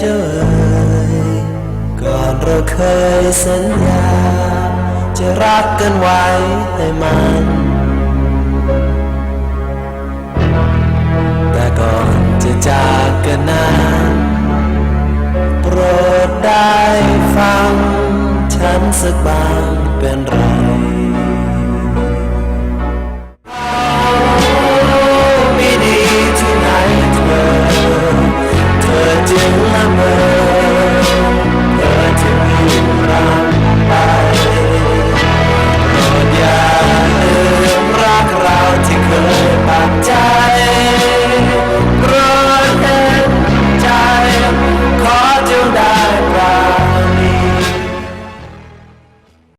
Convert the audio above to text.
จก่อนเราเคยสัญญา จะรักกันไว้ให้มัน แต่ก่อนจะจากกันนั้นโปรดได้ฟัง ฉันสักบางเป็นไร